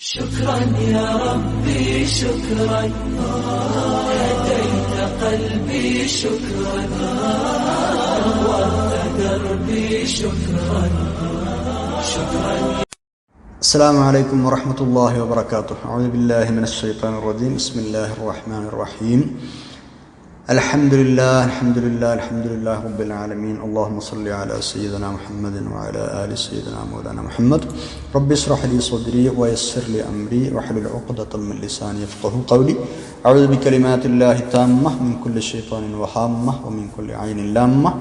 شكرا يا ربي شكرا. هديت قلبي شكرا. نورت دربي شكرا. شكرا. السلام عليكم ورحمة الله وبركاته. أعوذ بالله من الشيطان الرجيم. بسم الله الرحمن الرحيم. الحمد لله الحمد لله الحمد لله رب العالمين اللهم صل على سيدنا محمد وعلى آل سيدنا مولانا محمد رب اشرح لي صدري ويسر لي أمري واحلل عقدة من لساني يفقه قولي أعوذ بكلمات الله التامة من كل شيطان وهامة ومن كل عين لامة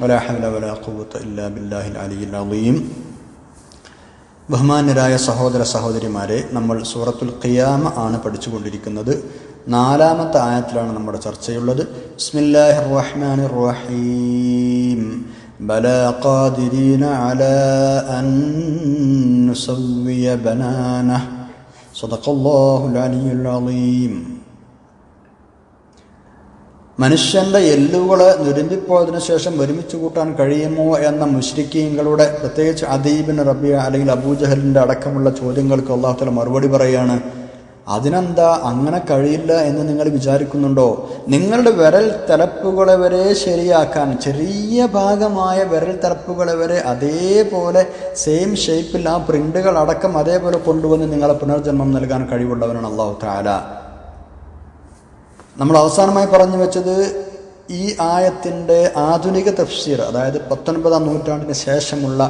ولا حول ولا قوة إلا بالله العلي العظيم ബഹുമാന്യരായ സഹോദര സഹോദരിമാരെ നമ്മൾ സൂറത്തുൽ ഖിയാമ ആണ് പഠിച്ചുകൊണ്ടിരിക്കുന്നത് നാലാമത്തെ ആയത്തിലാണ് നമ്മുടെ ചർച്ചയുള്ളത്. റഹീം ബലാ ഖാദിരീന അലാ അൻ നുസവ്വിയ ബനാനഹ് സദഖല്ലാഹുൽ അലിയുൽ അലീം. മനുഷ്യന്റെ എല്ലുകളെ നുരുമ്പിപ്പോയതിനു ശേഷം ഒരുമിച്ച് കൂട്ടാൻ കഴിയുമോ എന്ന മുഷ്രിക്കീങ്ങളുടെ പ്രത്യേകിച്ച് അദീബിൻ റബിയ അല്ലെങ്കിൽ അബൂജഹലിന്റെ അടക്കമുള്ള ചോദ്യങ്ങൾക്ക് അള്ളാഹുത്തല മറുപടി പറയാണ് അതിനെന്താ അങ്ങനെ കഴിയില്ല എന്ന് നിങ്ങൾ വിചാരിക്കുന്നുണ്ടോ? നിങ്ങളുടെ വിരൽ തലപ്പുകളെ വരെ ശരിയാക്കാൻ ചെറിയ ഭാഗമായ വിരൽ തലപ്പുകളെ വരെ അതേപോലെ സെയിം ഷേപ്പിൽ ആ പ്രിന്റുകൾ അടക്കം അതേപോലെ കൊണ്ടുവന്ന് നിങ്ങളെ പുനർജന്മം നൽകാൻ കഴിവുള്ളവനാണ് അള്ളാഹു താല നമ്മൾ അവസാനമായി പറഞ്ഞു വെച്ചത് ഈ ആയത്തിന്റെ ആധുനിക തഫ്സീർ അതായത് പത്തൊൻപതാം നൂറ്റാണ്ടിന് ശേഷമുള്ള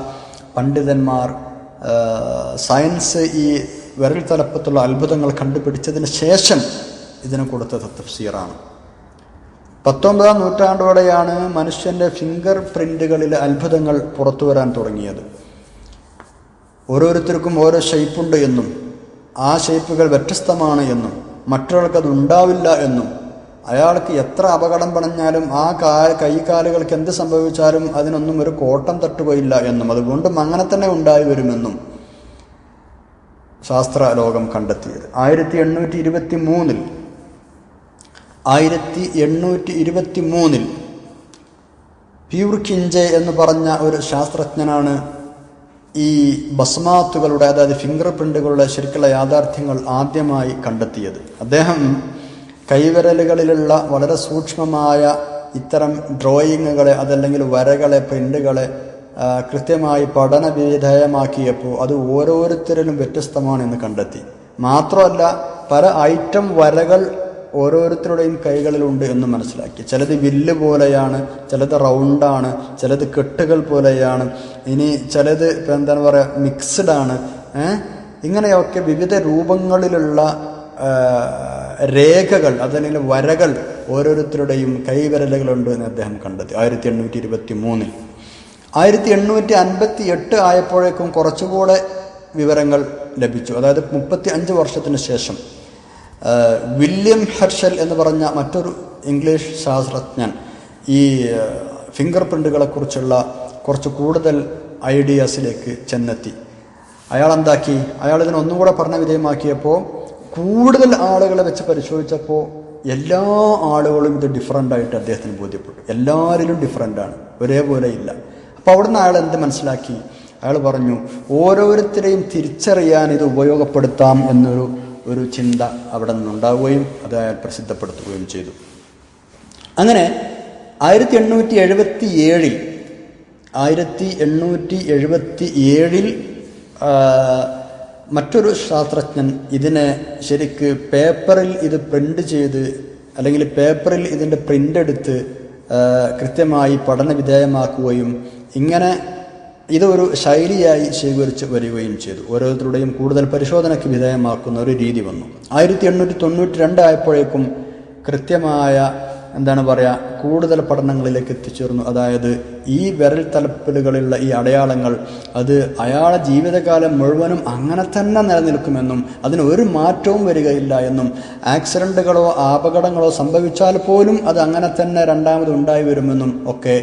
പണ്ഡിതന്മാർ സയൻസ് ഈ വിരൽ തലപ്പത്തുള്ള അത്ഭുതങ്ങൾ കണ്ടുപിടിച്ചതിന് ശേഷം ഇതിന് കൊടുത്ത തഫ്സീറാണ്. പത്തൊമ്പതാം നൂറ്റാണ്ടോടെയാണ് മനുഷ്യന്റെ ഫിംഗർ പ്രിന്റുകളിലെ അത്ഭുതങ്ങൾ പുറത്തു വരാൻ തുടങ്ങിയത്. ഓരോരുത്തർക്കും ഓരോ ഷേപ്പുണ്ട് എന്നും ആ ഷേപ്പുകൾ വ്യത്യസ്തമാണ് എന്നും മറ്റൊരാൾക്കത് ഉണ്ടാവില്ല എന്നും അയാൾക്ക് എത്ര അപകടം പണഞ്ഞാലും ആ കാ കൈകാലുകൾക്ക് എന്ത് സംഭവിച്ചാലും അതിനൊന്നും ഒരു കോട്ടം തട്ടുകയില്ല എന്നും അത് വീണ്ടും അങ്ങനെ തന്നെ ഉണ്ടായി വരുമെന്നും ശാസ്ത്ര ലോകം കണ്ടെത്തിയത്. ആയിരത്തി എണ്ണൂറ്റി ഇരുപത്തി മൂന്നിൽ ആയിരത്തി എണ്ണൂറ്റി ഇരുപത്തി മൂന്നിൽ പ്യൂർക്കിഞ്ചെ എന്ന് പറഞ്ഞ ഒരു ശാസ്ത്രജ്ഞനാണ് ഈ ബസ്മാത്തുകളുടെ അതായത് ഫിംഗർ പ്രിന്റുകളുടെ ശരിക്കുള്ള യാഥാർത്ഥ്യങ്ങൾ ആദ്യമായി കണ്ടെത്തിയത്. അദ്ദേഹം കൈവിരലുകളിലുള്ള വളരെ സൂക്ഷ്മമായ ഇത്തരം ഡ്രോയിങ്ങുകളെ അതല്ലെങ്കിൽ വരകളെ പ്രിന്റുകളെ കൃത്യമായി പഠന വിധേയമാക്കിയപ്പോൾ അത് ഓരോരുത്തരിലും വ്യത്യസ്തമാണെന്ന് കണ്ടെത്തി. മാത്രമല്ല പല ഐറ്റം വരകൾ ഓരോരുത്തരുടെയും കൈകളിലുണ്ട് എന്ന് മനസ്സിലാക്കി. ചിലത് വില്ല് പോലെയാണ് ചിലത് റൗണ്ടാണ് ചിലത് കെട്ടുകൾ പോലെയാണ് ഇനി ചിലത് ഇപ്പം എന്താണ് പറയുക മിക്സ്ഡ് ആണ്. ഇങ്ങനെയൊക്കെ വിവിധ രൂപങ്ങളിലുള്ള രേഖകൾ അതല്ലെങ്കിൽ വരകൾ ഓരോരുത്തരുടെയും കൈവിരലുകളുണ്ട് എന്ന് അദ്ദേഹം കണ്ടെത്തി. ആയിരത്തി എണ്ണൂറ്റി ഇരുപത്തി മൂന്നിൽ ആയിരത്തി എണ്ണൂറ്റി അൻപത്തി എട്ട് ആയപ്പോഴേക്കും കുറച്ചുകൂടെ വിവരങ്ങൾ ലഭിച്ചു. അതായത് മുപ്പത്തി അഞ്ച് വർഷത്തിന് ശേഷം വില്യം ഹെർഷൽ എന്ന് പറഞ്ഞ മറ്റൊരു ഇംഗ്ലീഷ് ശാസ്ത്രജ്ഞൻ ഈ ഫിംഗർ പ്രിന്റുകളെ കുറിച്ചുള്ള കുറച്ച് കൂടുതൽ ഐഡിയാസിലേക്ക് ചെന്നെത്തി. അയാൾ എന്താക്കി അയാൾ ഇതിനെ ഒന്നും കൂടെ വിധേയമാക്കിയപ്പോൾ കൂടുതൽ ആളുകളെ വെച്ച് പരിശോധിച്ചപ്പോൾ എല്ലാ ആളുകളും ഇത് ഡിഫറന്റ് ആയിട്ട് അദ്ദേഹത്തിന് ബോധ്യപ്പെട്ടു. എല്ലാവരിലും ഡിഫറന്റാണ് ഒരേപോലെ ഇല്ല. അപ്പോൾ അവിടുന്ന് അയാൾ എന്ത് മനസ്സിലാക്കി? അയാൾ പറഞ്ഞു ഓരോരുത്തരെയും തിരിച്ചറിയാൻ ഇത് ഉപയോഗപ്പെടുത്താം എന്നൊരു ഒരു ചിന്ത അവിടെ നിന്നുണ്ടാവുകയും അത് അയാൾ പ്രസിദ്ധപ്പെടുത്തുകയും ചെയ്തു. അങ്ങനെ ആയിരത്തി എണ്ണൂറ്റി എഴുപത്തി ഏഴിൽ ആയിരത്തി എണ്ണൂറ്റി എഴുപത്തി ഏഴിൽ മറ്റൊരു ശാസ്ത്രജ്ഞൻ ഇതിനെ ശരിക്ക് പേപ്പറിൽ ഇത് പ്രിന്റ് ചെയ്ത് അല്ലെങ്കിൽ പേപ്പറിൽ ഇതിന്റെ പ്രിന്റ് എടുത്ത് കൃത്യമായി പഠന വിധേയമാക്കുകയും ഇങ്ങനെ ഇതൊരു ശൈലിയായി സ്വീകരിച്ച് വരികയും ചെയ്തു. ഓരോരുത്തരുടെയും കൂടുതൽ പരിശോധനയ്ക്ക് വിധേയമാക്കുന്ന ഒരു രീതി വന്നു. ആയിരത്തി എണ്ണൂറ്റി തൊണ്ണൂറ്റി രണ്ടായപ്പോഴേക്കും കൃത്യമായ എന്താണ് പറയുക കൂടുതൽ പഠനങ്ങളിലേക്ക് എത്തിച്ചേർന്നു. അതായത് ഈ വിരൽ തലപ്പിലുകളുള്ള ഈ അടയാളങ്ങൾ അത് അയാളെ ജീവിതകാലം മുഴുവനും അങ്ങനെ തന്നെ നിലനിൽക്കുമെന്നും അതിന് ഒരു മാറ്റവും വരികയില്ല എന്നും ആക്സിഡന്റുകളോ അപകടങ്ങളോ സംഭവിച്ചാൽ പോലും അത് അങ്ങനെ തന്നെ രണ്ടാമത് ഉണ്ടായി വരുമെന്നും ഒക്കെ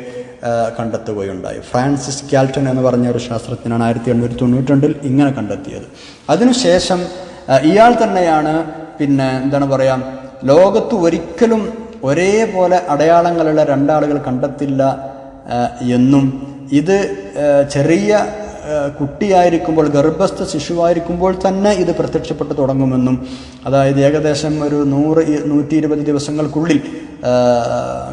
കണ്ടെത്തുകയുണ്ടായി. ഫ്രാൻസിസ് ക്യാൽട്ടൺ എന്ന് പറഞ്ഞ ഒരു ശാസ്ത്രജ്ഞനാണ് ആയിരത്തി എണ്ണൂറ്റി തൊണ്ണൂറ്റി ഇങ്ങനെ കണ്ടെത്തിയത്. അതിനുശേഷം ഇയാൾ തന്നെയാണ് പിന്നെ എന്താണ് പറയുക ലോകത്ത് ഒരിക്കലും ഒരേപോലെ അടയാളങ്ങളുള്ള രണ്ടാളുകൾ കണ്ടെത്തില്ല എന്നും ഇത് ചെറിയ കുട്ടിയായിരിക്കുമ്പോൾ ഗർഭസ്ഥ ശിശുവായിരിക്കുമ്പോൾ തന്നെ ഇത് പ്രത്യക്ഷപ്പെട്ടു തുടങ്ങുമെന്നും അതായത് ഏകദേശം ഒരു നൂറ് നൂറ്റി ഇരുപത് ദിവസങ്ങൾക്കുള്ളിൽ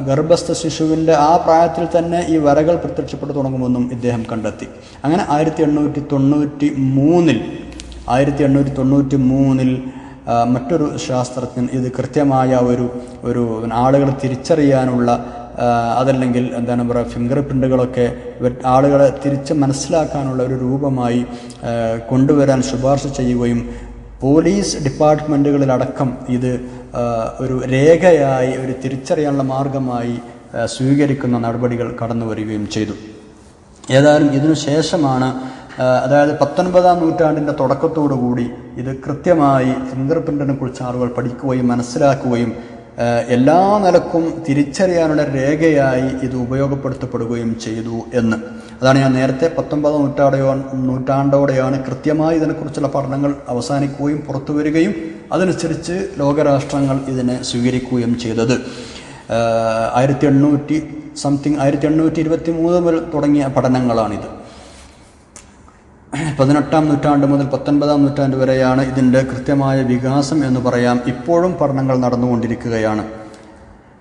ഗർഭസ്ഥ ശിശുവിന്റെ ആ പ്രായത്തിൽ തന്നെ ഈ വരകൾ പ്രത്യക്ഷപ്പെട്ടു തുടങ്ങുമെന്നും ഇദ്ദേഹം കണ്ടെത്തി. അങ്ങനെ ആയിരത്തി എണ്ണൂറ്റി തൊണ്ണൂറ്റി മൂന്നിൽ ആയിരത്തി എണ്ണൂറ്റി തൊണ്ണൂറ്റി മൂന്നിൽ മറ്റൊരു ശാസ്ത്രജ്ഞൻ ഇത് കൃത്യമായ ഒരു ഒരു ആളുകളെ തിരിച്ചറിയാനുള്ള അതല്ലെങ്കിൽ എന്താണ് പറയുക ഫിംഗർ പ്രിന്റുകളൊക്കെ ആളുകളെ തിരിച്ച് മനസ്സിലാക്കാനുള്ള ഒരു രൂപമായി കൊണ്ടുവരാൻ ശുപാർശ ചെയ്യുകയും പോലീസ് ഡിപ്പാർട്ട്മെന്റുകളിലടക്കം ഇത് ഒരു രേഖയായി ഒരു തിരിച്ചറിയാനുള്ള മാർഗമായി സ്വീകരിക്കുന്ന നടപടികൾ കടന്നു വരികയും ചെയ്തു. ഏതായാലും ഇതിനു ശേഷമാണ് അതായത് പത്തൊൻപതാം നൂറ്റാണ്ടിന്റെ തുടക്കത്തോടുകൂടി ഇത് കൃത്യമായി ഫിംഗർ പ്രിന്റിനെ കുറിച്ച് ആളുകൾ പഠിക്കുകയും മനസ്സിലാക്കുകയും എല്ലാ നിലക്കും തിരിച്ചറിയാനുള്ള രേഖയായി ഇത് ഉപയോഗപ്പെടുത്തപ്പെടുകയും ചെയ്തു എന്ന്. അതാണ് ഞാൻ നേരത്തെ പത്തൊമ്പത് നൂറ്റാണ്ടോ നൂറ്റാണ്ടോടെയാണ് കൃത്യമായി ഇതിനെക്കുറിച്ചുള്ള പഠനങ്ങൾ അവസാനിക്കുകയും പുറത്തു വരികയും അതനുസരിച്ച് ലോകരാഷ്ട്രങ്ങൾ ഇതിനെ സ്വീകരിക്കുകയും ചെയ്തത്. ആയിരത്തി എണ്ണൂറ്റി സംതിങ് ആയിരത്തി എണ്ണൂറ്റി ഇരുപത്തി മൂന്ന് മുതൽ തുടങ്ങിയ പഠനങ്ങളാണിത്. പതിനെട്ടാം നൂറ്റാണ്ട് മുതൽ പത്തൊൻപതാം നൂറ്റാണ്ട് വരെയാണ് ഇതിന്റെ കൃത്യമായ വികാസം എന്ന് പറയാം. ഇപ്പോഴും പഠനങ്ങൾ നടന്നുകൊണ്ടിരിക്കുകയാണ്.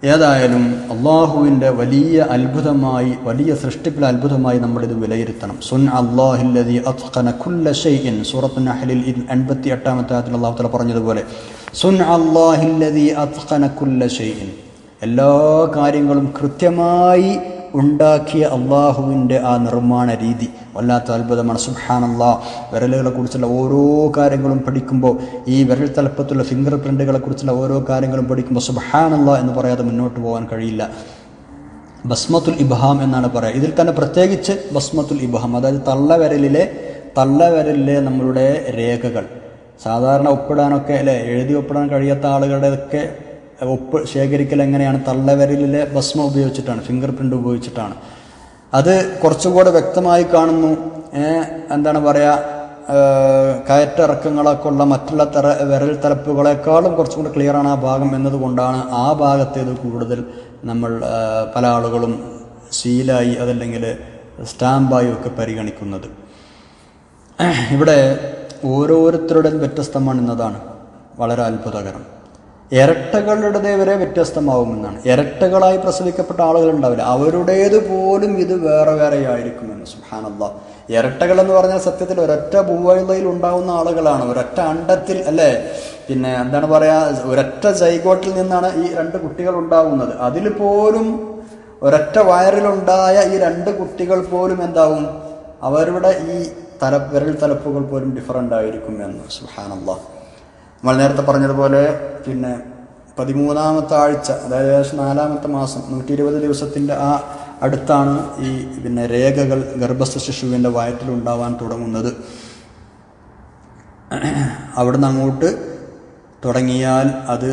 ഏതായാലും അള്ളാഹുവിന്റെ വലിയ അത്ഭുതമായി വലിയ സൃഷ്ടിപ്പിൽ അത്ഭുതമായി നമ്മളിത് വിലയിരുത്തണം. സുൻ അള്ളാഹില്ലതി അത്ഖന കുല്ല ഷൈഇൻ. സൂറത്ത് നഹലിൽ എൺപത്തി എട്ടാമത്തെ ആയത്തിൽ തല പറഞ്ഞതുപോലെ സുൻ അള്ളാഹില്ലതി അത്ഖന കുല്ല ഷൈഇൻ. എല്ലാ കാര്യങ്ങളും കൃത്യമായി ഉണ്ടാക്കിയ അള്ളാഹുവിന്റെ ആ നിർമ്മാണ രീതി വല്ലാത്ത അത്ഭുതമാണ്. സുബാനല്ലാ വിരലുകളെ കുറിച്ചുള്ള ഓരോ കാര്യങ്ങളും പഠിക്കുമ്പോൾ ഈ വിരൽ തലപ്പത്തുള്ള ഫിംഗർ പ്രിന്റുകളെ കുറിച്ചുള്ള ഓരോ കാര്യങ്ങളും പഠിക്കുമ്പോൾ സുഹാനല്ല എന്ന് പറയാതെ മുന്നോട്ട് പോകാൻ കഴിയില്ല. ബസ്മത്തുൽ ഇബ്ഹാം എന്നാണ് പറയുക ഇതിൽ തന്നെ പ്രത്യേകിച്ച് ബസ്മത്തുൽ ഇബ്ഹാം അതായത് തള്ളവിരലിലെ തള്ളവിരലിലെ നമ്മളുടെ രേഖകൾ. സാധാരണ ഒപ്പിടാനൊക്കെ അല്ലെ എഴുതി ഒപ്പിടാൻ കഴിയാത്ത ആളുകളുടെയൊക്കെ ഒപ്പ് ശേഖരിക്കൽ എങ്ങനെയാണ്? തള്ളവരലിലെ ഭസ്മം ഉപയോഗിച്ചിട്ടാണ് ഫിംഗർ പ്രിന്റ് ഉപയോഗിച്ചിട്ടാണ്. അത് കുറച്ചുകൂടെ വ്യക്തമായി കാണുന്നു. എന്താണ് പറയുക കയറ്റിറക്കങ്ങളൊക്കെ ഉള്ള മറ്റുള്ള തറ വിരൽ തലപ്പുകളെക്കാളും കുറച്ചും കൂടി ക്ലിയറാണ് ആ ഭാഗം എന്നതുകൊണ്ടാണ് ആ ഭാഗത്തേത് കൂടുതൽ നമ്മൾ പല ആളുകളും സീലായി അതല്ലെങ്കിൽ സ്റ്റാമ്പായി ഒക്കെ പരിഗണിക്കുന്നത്. ഇവിടെ ഓരോരുത്തരുടെയും വ്യത്യസ്തമാണ് എന്നതാണ് വളരെ അത്ഭുതകരം. ഇരട്ടകളുടെ വരെ വ്യത്യസ്തമാവുമെന്നാണ്. ഇരട്ടകളായി പ്രസവിക്കപ്പെട്ട ആളുകൾ ഉണ്ടാവില്ല. അവരുടേത് പോലും ഇത് വേറെ വേറെ ആയിരിക്കുമെന്ന് സുഹാനല്ല ഇരട്ടകൾ എന്ന് പറഞ്ഞാൽ സത്യത്തിൽ ഒരൊറ്റ ഭൂവൈതയിൽ ഉണ്ടാവുന്ന ആളുകളാണ്. ഒരൊറ്റ അണ്ടത്തിൽ അല്ലേ? പിന്നെ എന്താണ് പറയുക ഒരൊറ്റ ജൈഗോട്ടിൽ നിന്നാണ് ഈ രണ്ട് കുട്ടികൾ ഉണ്ടാവുന്നത്. അതിൽ പോലും ഒരൊറ്റ വയറിലുണ്ടായ ഈ രണ്ട് കുട്ടികൾ പോലും എന്താവും? അവരുടെ ഈ തല വിരൽ തലപ്പുകൾ പോലും ഡിഫറന്റ് ആയിരിക്കും എന്ന് സുഹാനല്ലാ നമ്മൾ നേരത്തെ പറഞ്ഞതുപോലെ പിന്നെ പതിമൂന്നാമത്തെ ആഴ്ച അതായത് ഏകദേശം നാലാമത്തെ മാസം നൂറ്റി ഇരുപത് ദിവസത്തിന്റെ ആ അടുത്താണ് ഈ പിന്നെ രേഖകൾ ഗർഭസ്ഥ ശിശുവിന്റെ വയറ്റിലുണ്ടാവാൻ തുടങ്ങുന്നത്. അവിടുന്ന് അങ്ങോട്ട് തുടങ്ങിയാൽ അത്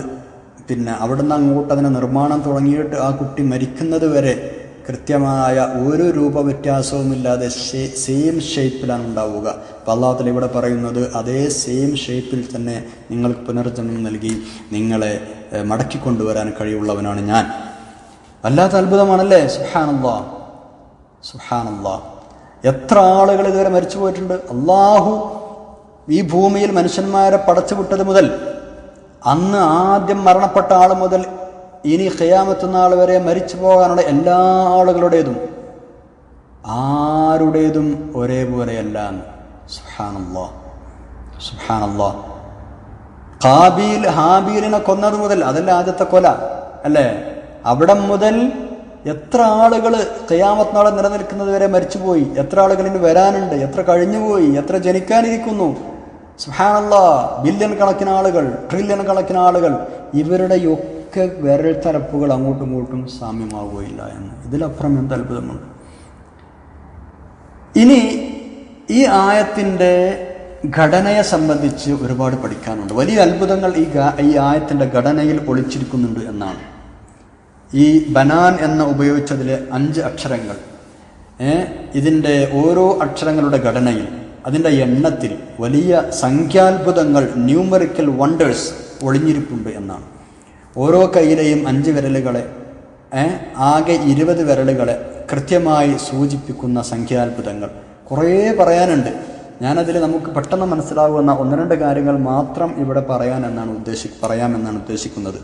പിന്നെ അവിടുന്ന് അങ്ങോട്ട് അതിന് നിർമ്മാണം തുടങ്ങിയിട്ട് ആ കുട്ടി മരിക്കുന്നത് വരെ കൃത്യമായ ഒരു രൂപ വ്യത്യാസവുമില്ലാതെ സെയിം ഷേപ്പിലാണ് ഉണ്ടാവുക അപ്പം അള്ളാഹത്തിൽ ഇവിടെ പറയുന്നത് അതേ സെയിം ഷേപ്പിൽ തന്നെ നിങ്ങൾക്ക് പുനർജന്മം നൽകി നിങ്ങളെ മടക്കി കൊണ്ടുവരാൻ കഴിവുള്ളവനാണ് ഞാൻ. വല്ലാത്ത അത്ഭുതമാണല്ലേ? സുഹാനല്ലാ സുഹാനല്ലാ എത്ര ആളുകൾ ഇതുവരെ മരിച്ചു പോയിട്ടുണ്ട്? അള്ളാഹു ഈ ഭൂമിയിൽ മനുഷ്യന്മാരെ പടച്ചു വിട്ടത് മുതൽ അന്ന് ആദ്യം മരണപ്പെട്ട ആൾ മുതൽ ഇനി ഖിയാമത്ത് നാൾ വരെ മരിച്ചു പോകാനുള്ള എല്ലാ ആളുകളുടേതും ആരുടേതും ഒരേപോലെയല്ല എന്ന്. സുഹാനുള്ള സുഹാനല്ലാ ഹാബീൽ ഹാബീലിനെ കൊന്നത് മുതൽ അതല്ല ആദ്യത്തെ കൊല അല്ലേ? അവിടെ മുതൽ എത്ര ആളുകൾ ഖിയാമത്ത് നാളെ നിലനിൽക്കുന്നത് വരെ മരിച്ചുപോയി എത്ര ആളുകൾ ഇനി വരാനുണ്ട്? എത്ര കഴിഞ്ഞുപോയി എത്ര ജനിക്കാനിരിക്കുന്നു? സുഹാനുള്ള ബില്യൺ കണക്കിന് ആളുകൾ ട്രില്യൺ കണക്കിന് ആളുകൾ ഇവരുടെയൊക്കെ വിരൽ തലപ്പുകൾ അങ്ങോട്ടും ഇങ്ങോട്ടും സാമ്യമാവുകയില്ല എന്ന്. ഇതിലപ്പുറം എന്ത് അത്ഭുതമുണ്ട്? ഇനി ഈ ആയത്തിന്റെ ഘടനയെ സംബന്ധിച്ച് ഒരുപാട് പഠിക്കാനുണ്ട്. വലിയ അത്ഭുതങ്ങൾ ഈ ഈ ആയത്തിന്റെ ഘടനയിൽ ഒളിച്ചിരിക്കുന്നുണ്ട് എന്നാണ്. ഈ ബനാൻ എന്ന ഉപയോഗിച്ചതിലെ അഞ്ച് അക്ഷരങ്ങൾ ഇതിന്റെ ഓരോ അക്ഷരങ്ങളുടെ ഘടനയിൽ അതിന്റെ എണ്ണത്തിൽ വലിയ സംഖ്യാത്ഭുതങ്ങൾ ന്യൂമറിക്കൽ വണ്ടേഴ്സ് ഒളിഞ്ഞിരിപ്പുണ്ട് എന്നാണ്. ഓരോ കയ്യിലെയും അഞ്ച് വിരലുകളെ ആകെ ഇരുപത് വിരലുകളെ കൃത്യമായി സൂചിപ്പിക്കുന്ന സംഖ്യാത്ഭുതങ്ങൾ. കുറേ പറയാനുണ്ട്. ഞാനതിൽ നമുക്ക് പെട്ടെന്ന് മനസ്സിലാകുന്ന ഒന്ന് രണ്ട് കാര്യങ്ങൾ മാത്രം ഇവിടെ പറയാൻ എന്നാണ് ഉദ്ദേശി പറയാമെന്നാണ് ഉദ്ദേശിക്കുന്നത്.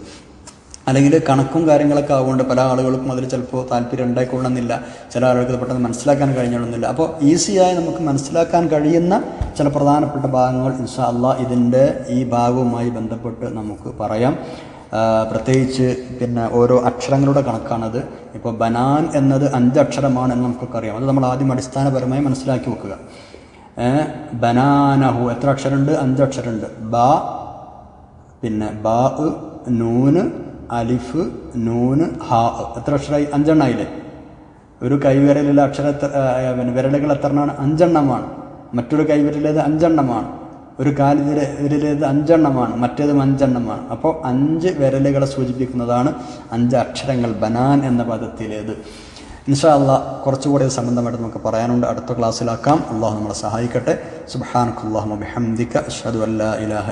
അല്ലെങ്കിൽ കണക്കും കാര്യങ്ങളൊക്കെ ആവുകൊണ്ട് പല ആളുകൾക്കും അതിൽ ചിലപ്പോൾ താല്പര്യം ഉണ്ടായിക്കൊള്ളണമെന്നില്ല ചില ആളുകൾക്ക് പെട്ടെന്ന് മനസ്സിലാക്കാൻ കഴിഞ്ഞോളുന്നില്ല. അപ്പോൾ ഈസിയായി നമുക്ക് മനസ്സിലാക്കാൻ കഴിയുന്ന ചില പ്രധാനപ്പെട്ട ഭാഗങ്ങൾ ഇൻഷാ അള്ളാഹ് ഇതിന്റെ ഈ ഭാഗവുമായി ബന്ധപ്പെട്ട് നമുക്ക് പറയാം. പ്രത്യേകിച്ച് പിന്നെ ഓരോ അക്ഷരങ്ങളുടെ കണക്കാണത്. ഇപ്പോൾ ബനാൻ എന്നത് അഞ്ചക്ഷരമാണ് എന്ന് അറിയാം അത് നമ്മൾ ആദ്യം അടിസ്ഥാനപരമായി മനസ്സിലാക്കി വെക്കുക. ബനാനഹു എത്ര അക്ഷരമുണ്ട്? അഞ്ചക്ഷരമുണ്ട് ബ പിന്നെ ബ നൂന് അലിഫ് നൂന് ഹാ എത്ര അക്ഷരമായി? അഞ്ചെണ്ണായില്ലേ ഒരു കൈവിരലിലെ അക്ഷര എത്ര- പിന്നെ വിരലുകൾ എത്രണ്ണമാണ് അഞ്ചെണ്ണമാണ്. മറ്റൊരു കൈവിരലേത് അഞ്ചെണ്ണമാണ്. ഒരു കാലിലെ വിരലേത് അഞ്ചെണ്ണമാണ് മറ്റേതും അഞ്ചെണ്ണമാണ്. അപ്പോൾ അഞ്ച് വിരലുകളെ സൂചിപ്പിക്കുന്നതാണ് അഞ്ച് അക്ഷരങ്ങൾ ബനാൻ എന്ന പദത്തിലേത്. ഇൻഷാ അല്ല കുറച്ചുകൂടി സംബന്ധമായിട്ട് നമുക്ക് പറയാനുണ്ട്. അടുത്ത ക്ലാസ്സിലാക്കാം. അള്ളാഹു നമ്മളെ സഹായിക്കട്ടെ. സുബാൻ ബിഹംദിക അല്ലാ ഇലാഹ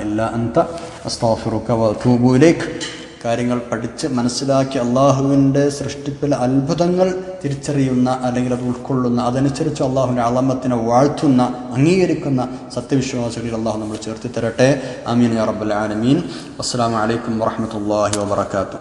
വഅതൂബു ഇലൈക്. കാര്യങ്ങൾ പഠിച്ച് മനസ്സിലാക്കി അള്ളാഹുവിന്റെ സൃഷ്ടിപ്പിൽ അത്ഭുതങ്ങൾ തിരിച്ചറിയുന്ന അല്ലെങ്കിൽ അത് ഉൾക്കൊള്ളുന്ന അതനുസരിച്ച് അള്ളാഹുവിന്റെ അളമത്തിനെ വാഴ്ത്തുന്ന അംഗീകരിക്കുന്ന സത്യവിശ്വാസികളിൽ അള്ളാഹു നമ്മൾ ചേർത്തി തരട്ടെ അമീൻ റബ്ബൽ ആലമീൻ. അസ്സാം വലൈക്കും വാഹമത്തല്ലാഹി വാബർക്കാത്തു